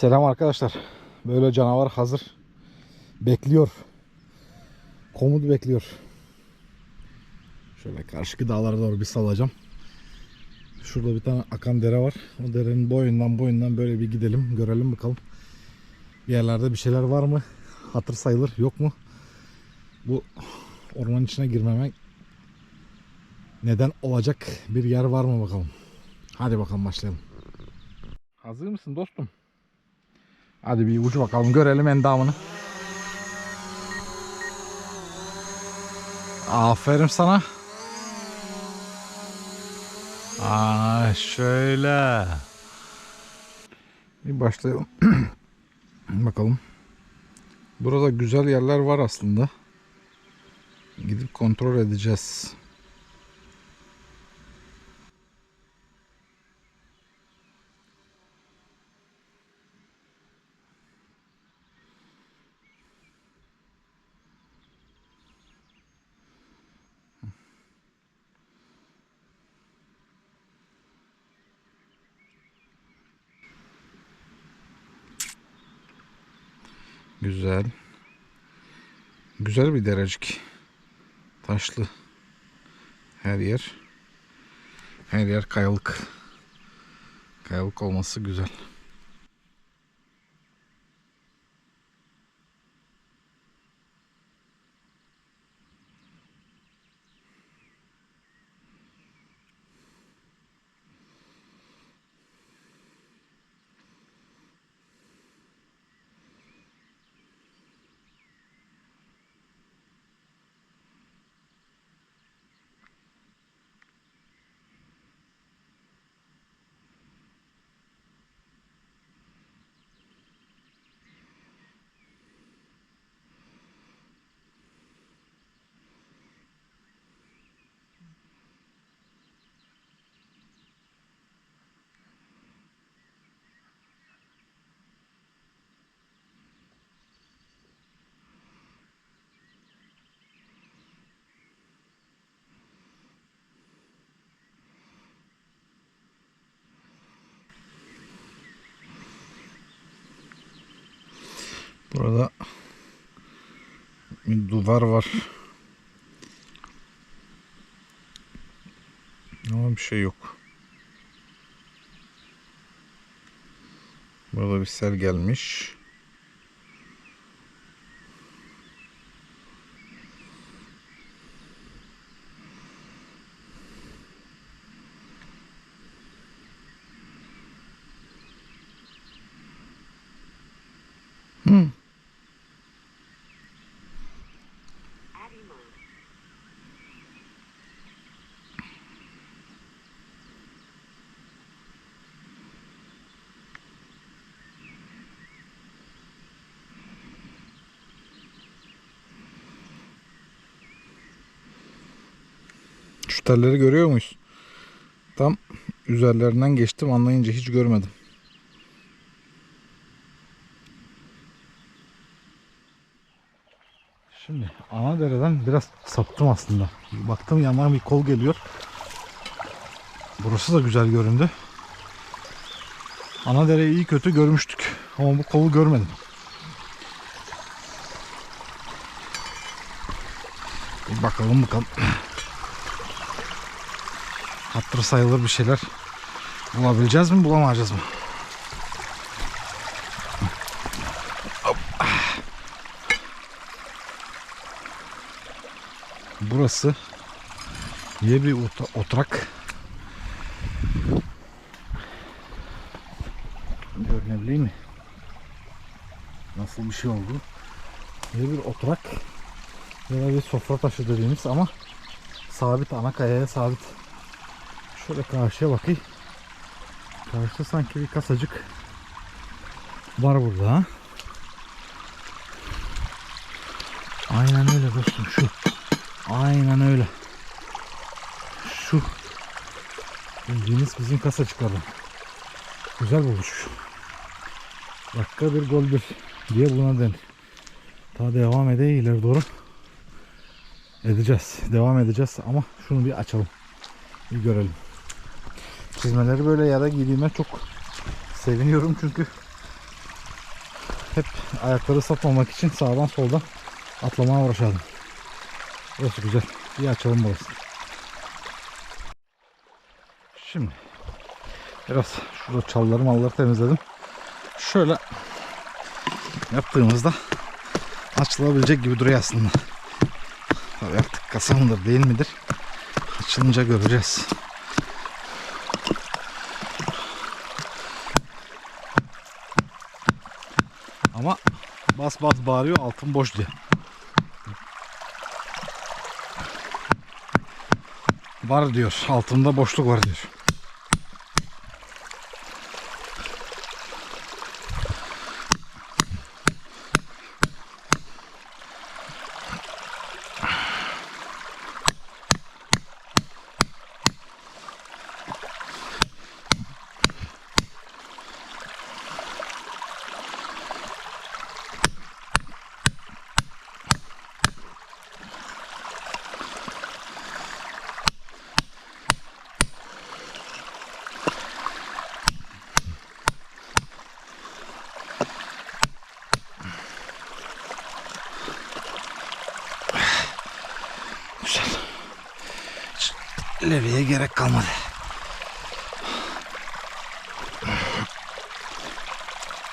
Selam arkadaşlar. Böyle canavar hazır. Bekliyor. Komut bekliyor. Şöyle karşıki dağlara doğru bir salacağım. Şurada bir tane akan dere var. O derenin boyundan boyundan böyle bir gidelim. Görelim bakalım. Bir yerlerde bir şeyler var mı? Hatır sayılır. Yok mu? Bu ormanın içine girmemek neden olacak bir yer var mı bakalım. Hadi bakalım başlayalım. Hazır mısın dostum? Hadi bir ucu bakalım görelim endamını. Aferin sana. Aa şöyle. Bir başlayalım. bakalım. Burada güzel yerler var aslında. Gidip kontrol edeceğiz. Güzel. Güzel bir derecik. Taşlı. Her yer. Her yer kayalık. Kayalık olması güzel. Burada bir duvar var. Ama bir şey yok. Burada bir sel gelmiş. Şu telleri görüyor muyuz? Tam üzerlerinden geçtim anlayınca hiç görmedim. Şimdi ana dereden biraz saptım aslında. Baktım yandan bir kol geliyor. Burası da güzel göründü. Ana dereyi iyi kötü görmüştük. Ama bu kolu görmedim. Bir bakalım bakalım. Hatırı sayılır bir şeyler bulabileceğiz mi bulamayacağız mı? Burası ye bir ot- otrak. Görünebiliyor mi? Nasıl bir şey oldu? Ye bir otrak. Ya bir sofra taşı dediğimiz ama sabit ana kayaya sabit. Şöyle karşıya bakayım. Karşıda sanki bir kasacık var burada. Aynen öyle dostum şu. Aynen öyle. Şu. Bildiğiniz bizim kasacıklardan. Güzel bulmuş. Dakika bir gol bir diye buna den. Daha devam edeyim ileri doğru. Edeceğiz. Devam edeceğiz ama şunu bir açalım. Bir görelim. Çizmeleri böyle yara giydiğime çok seviniyorum çünkü hep ayakları satmamak için sağdan soldan atlamaya uğraşalım. Burası güzel. Bir açalım burası. Şimdi biraz şurada çalları malları temizledim. Şöyle yaptığımızda açılabilecek gibi duruyor aslında. Tabii artık kasa mıdır değil midir? Açılınca göreceğiz. Ama bas bas bağırıyor altın boş diye. Var diyor. Altında boşluk var diyor. Levyeye gerek kalmadı.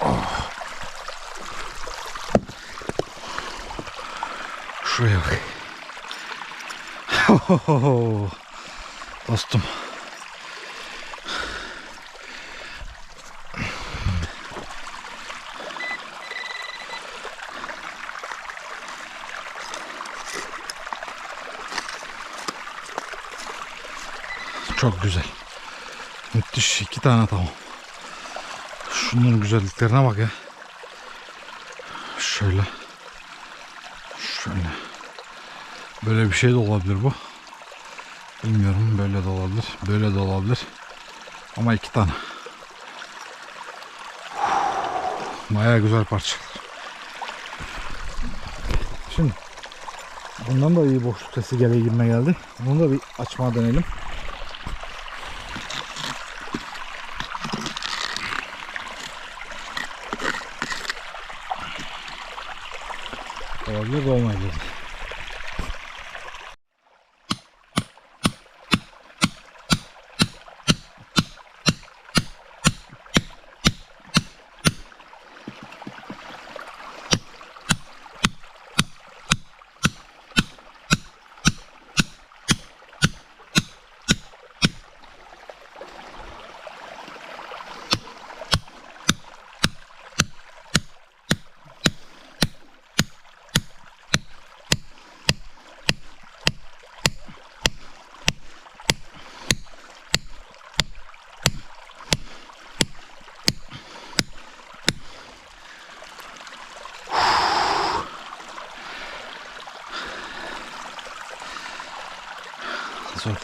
Oh. Şuraya bak. Dostum. Çok güzel. Müthiş. iki tane tamam. Şunların güzelliklerine bak ya. Şöyle. Şöyle. Böyle bir şey de olabilir bu. Bilmiyorum. Böyle de olabilir. Böyle de olabilir. Ama iki tane. Baya güzel parçalar. Şimdi bundan da iyi boşluk sesi geliyor gibime geldi. Bunu da bir açmaya deneyelim. Olabilir de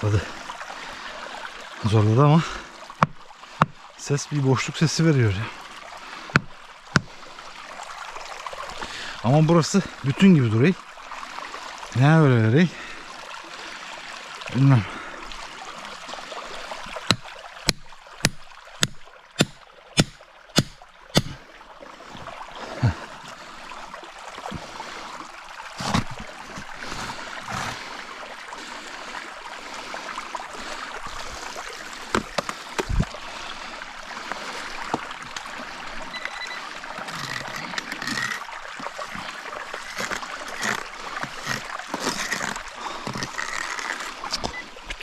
Zorladı. Zorladı ama ses bir boşluk sesi veriyor. Ama burası bütün gibi duruyor. Ne öyle veriyor? Bilmem.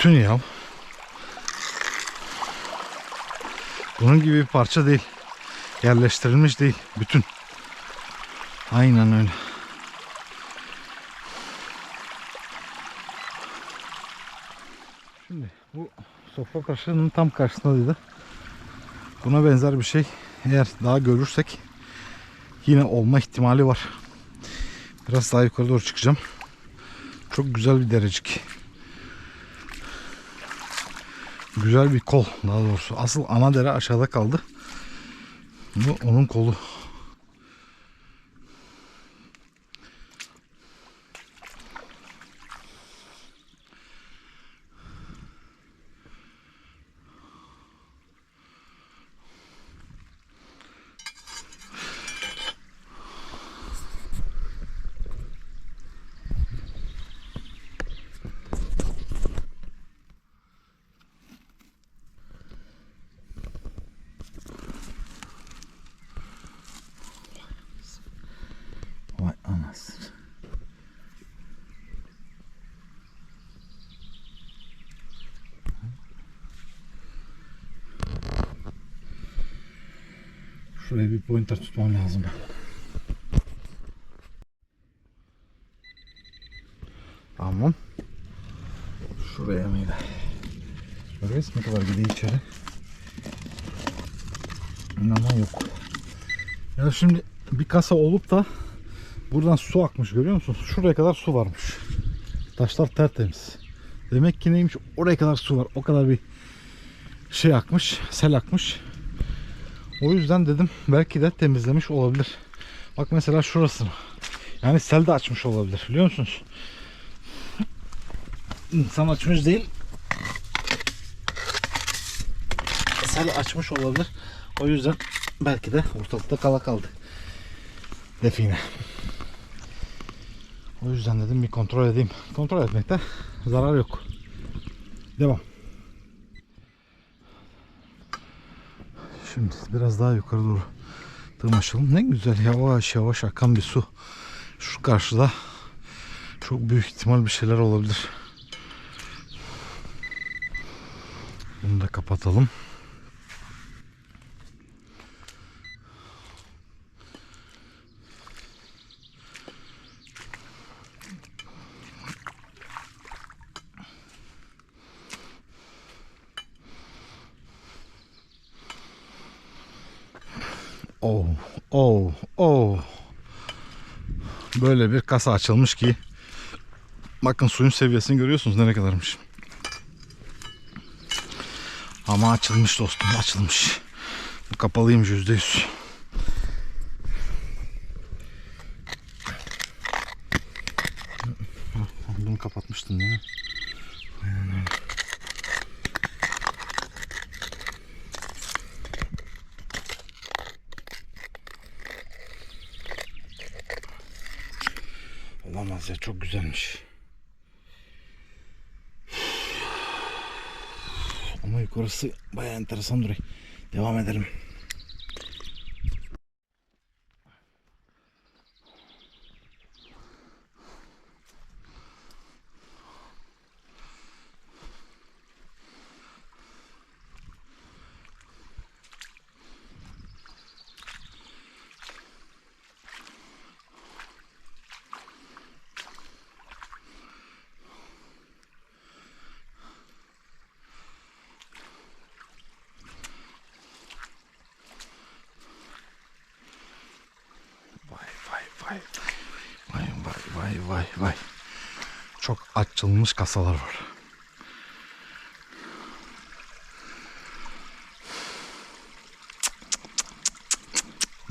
Bütün ya. Bunun gibi bir parça değil. Yerleştirilmiş değil. Bütün. Aynen öyle. Şimdi bu sofra taşının tam karşısındaydı. Buna benzer bir şey eğer daha görürsek yine olma ihtimali var. Biraz daha yukarı doğru çıkacağım. Çok güzel bir derecik. Güzel bir kol daha doğrusu. Asıl ana dere aşağıda kaldı. Bu onun kolu. Şuraya bir pointer tutmam lazım. Tamam. Şuraya mıydı? Görüyoruz ne kadar gidiyor içeri. Ama yok. Ya şimdi bir kasa olup da buradan su akmış görüyor musunuz? Şuraya kadar su varmış. Taşlar tertemiz. Demek ki neymiş? Oraya kadar su var. O kadar bir şey akmış, sel akmış. O yüzden dedim belki de temizlemiş olabilir. Bak mesela şurasını. Yani sel de açmış olabilir biliyor musunuz? İnsan açmış değil. Sel açmış olabilir. O yüzden belki de ortalıkta kala kaldı. Define. O yüzden dedim bir kontrol edeyim. Kontrol etmekte zarar yok. Devam. Şimdi biraz daha yukarı doğru tırmanalım. Ne güzel yavaş yavaş akan bir su. Şu karşıda çok büyük ihtimal bir şeyler olabilir. Bunu da kapatalım. Oh, oh, oh. Böyle bir kasa açılmış ki bakın suyun seviyesini görüyorsunuz ne kadarmış. Ama açılmış dostum açılmış. Bu kapalıymış yüzde yüz. Bunu kapatmıştın değil mi? Aynen öyle. Olamaz ya çok güzelmiş. Ama yukarısı bayağı enteresan duruyor. Devam edelim. Vay vay vay. Vay vay vay vay. Çok açılmış kasalar var.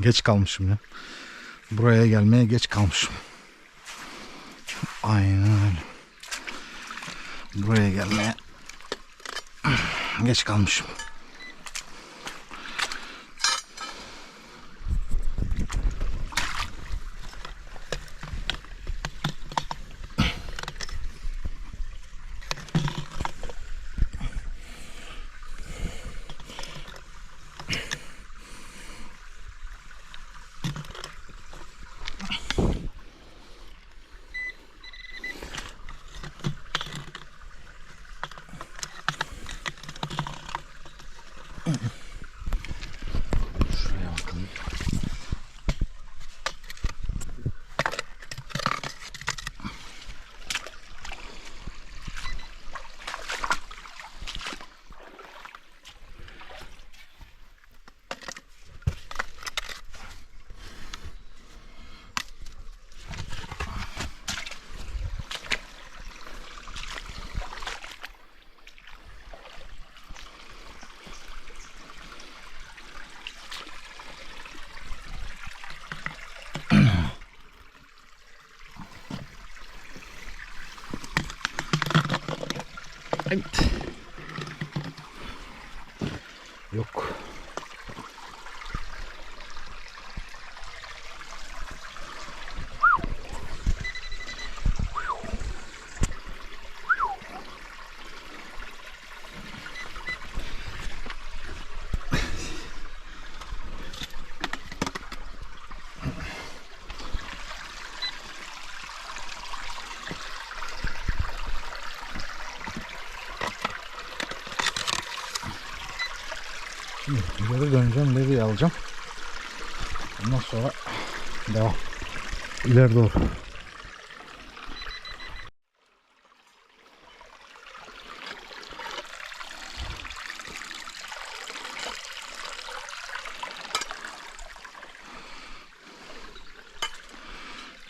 Geç kalmışım ya. Buraya gelmeye geç kalmışım. Aynen öyle. Buraya gelmeye geç kalmışım. Şuraya bakalım. Evet. Yok. Şimdi geri döneceğim. Nereye alacağım? Ondan sonra devam. İleri doğru.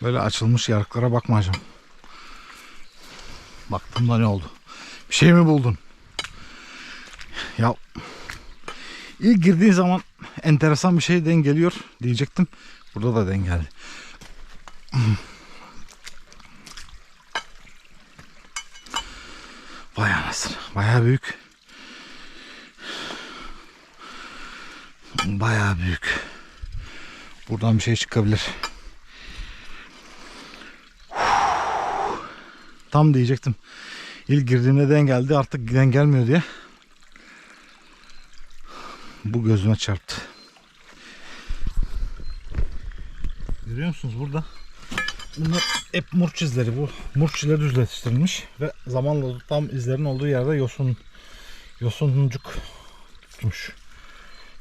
Böyle açılmış yarıklara bakmayacağım. Baktığımda ne oldu? Bir şey mi buldun? Ya ilk girdiğin zaman enteresan bir şey denk geliyor diyecektim. Burada da denk geldi. Vay anasını. Baya büyük. Baya büyük. Buradan bir şey çıkabilir. Tam diyecektim. İlk girdiğimde den geldi artık den gelmiyor diye. Bu gözüme çarptı. Görüyor musunuz burada? Bunlar hep murç izleri. Bu murç izleri düzleştirilmiş ve zamanla tam izlerin olduğu yerde yosun yosuncuk tutmuş.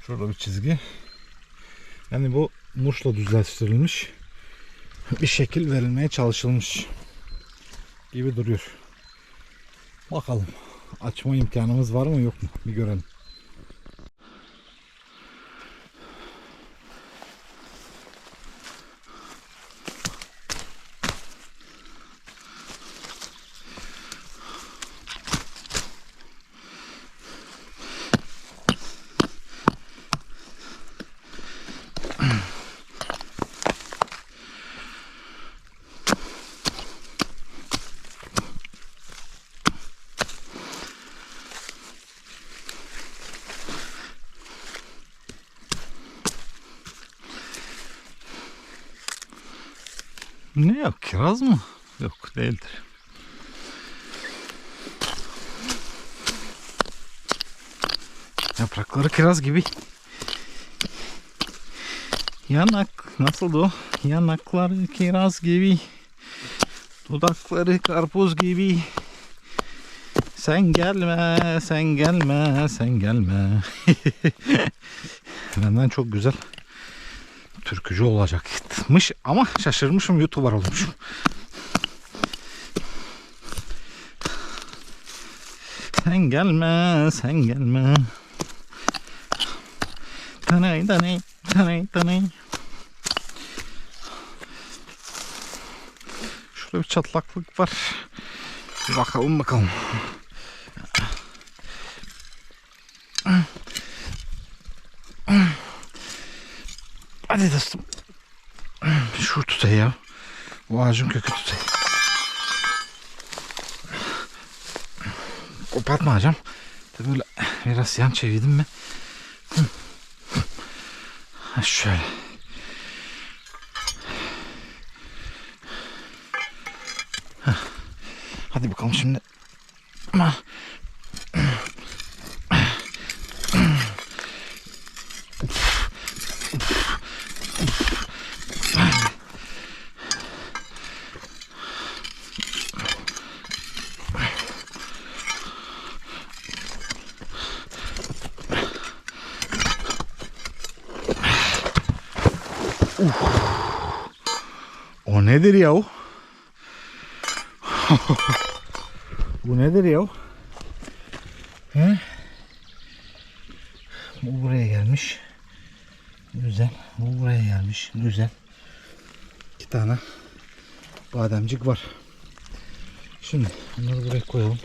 Şurada bir çizgi. Yani bu murçla düzleştirilmiş. Bir şekil verilmeye çalışılmış gibi duruyor. Bakalım açma imkanımız var mı yok mu bir görelim. Ne yok kiraz mı? Yok değildir. Yaprakları kiraz gibi. Yanak nasıl o? Yanakları kiraz gibi. Dudakları karpuz gibi. Sen gelme, sen gelme, sen gelme. Benden çok güzel türkücü olacakmış ama şaşırmışım YouTuber olmuşum. Sen gelme, sen gelme. Tanay tanay, tanay tanay. Şurada bir çatlaklık var. Bakalım bakalım. Hadi dostum. Şu tutay ya. Bu ağacın kökü tutay. Kopartmayacağım. Tabii böyle biraz yan çevirdim mi? Ha, şöyle. Hadi bakalım şimdi. O nedir ya o? Bu nedir ya? He? Bu buraya gelmiş. Güzel. Bu buraya gelmiş. Güzel. İki tane bademcik var. Şimdi bunları buraya koyalım.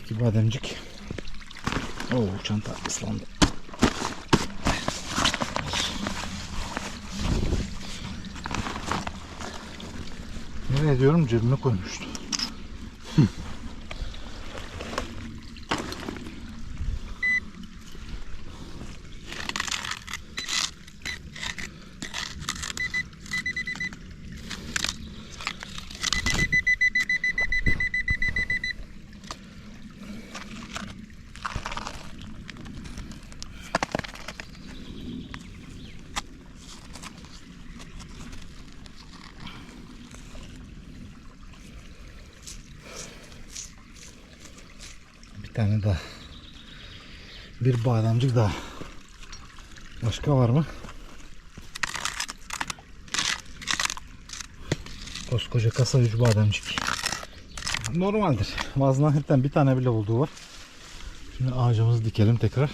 İki bademcik. Oo çanta ıslandı. Nereye diyorum cebime koymuştu. tane daha. Bir bademcik daha. Başka var mı? Koskoca kasa 3 bademcik. Normaldir. Maznahir'den bir tane bile olduğu var. Şimdi ağacımızı dikelim tekrar.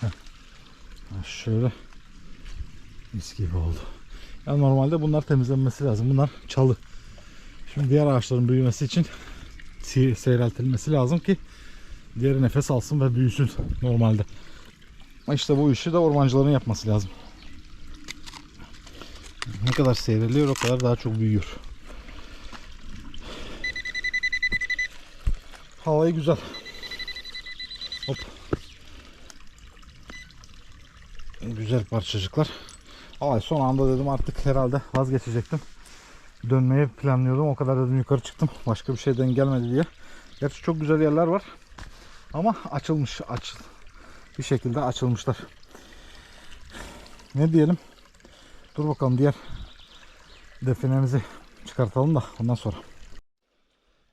Heh. Şöyle mis gibi oldu. Yani normalde bunlar temizlenmesi lazım. Bunlar çalı. Şimdi diğer ağaçların büyümesi için seyreltilmesi lazım ki diğeri nefes alsın ve büyüsün normalde. İşte bu işi de ormancıların yapması lazım. Ne kadar seyreliyor o kadar daha çok büyüyor. Havayı güzel. Hop. Güzel parçacıklar. Ay son anda dedim artık herhalde vazgeçecektim. Dönmeyi planlıyordum. O kadar dedim yukarı çıktım. Başka bir şeyden gelmedi diye. Gerçi çok güzel yerler var. Ama açılmış. Açıl. Bir şekilde açılmışlar. Ne diyelim? Dur bakalım diğer definemizi çıkartalım da ondan sonra.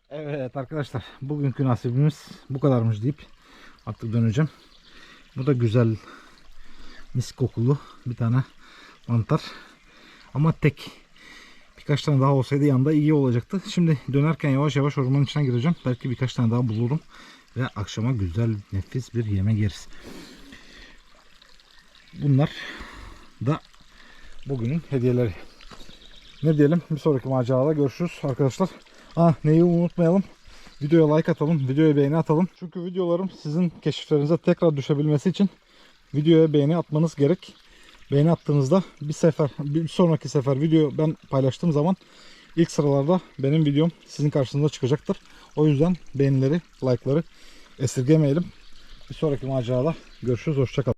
Evet arkadaşlar bugünkü nasibimiz bu kadarmış deyip artık döneceğim. Bu da güzel mis kokulu bir tane mantar. Ama tek. Birkaç tane daha olsaydı yanında iyi olacaktı. Şimdi dönerken yavaş yavaş ormanın içine gireceğim. Belki birkaç tane daha bulurum. Ve akşama güzel nefis bir yemek yeriz. Bunlar da bugünün hediyeleri. Ne diyelim bir sonraki macerada görüşürüz arkadaşlar. Ah neyi unutmayalım. Videoya like atalım, videoya beğeni atalım. Çünkü videolarım sizin keşiflerinize tekrar düşebilmesi için videoya beğeni atmanız gerek. Beğeni attığınızda bir sefer, bir sonraki sefer video ben paylaştığım zaman ilk sıralarda benim videom sizin karşınıza çıkacaktır. O yüzden beğenileri, like'ları esirgemeyelim. Bir sonraki macerada görüşürüz. Hoşçakalın.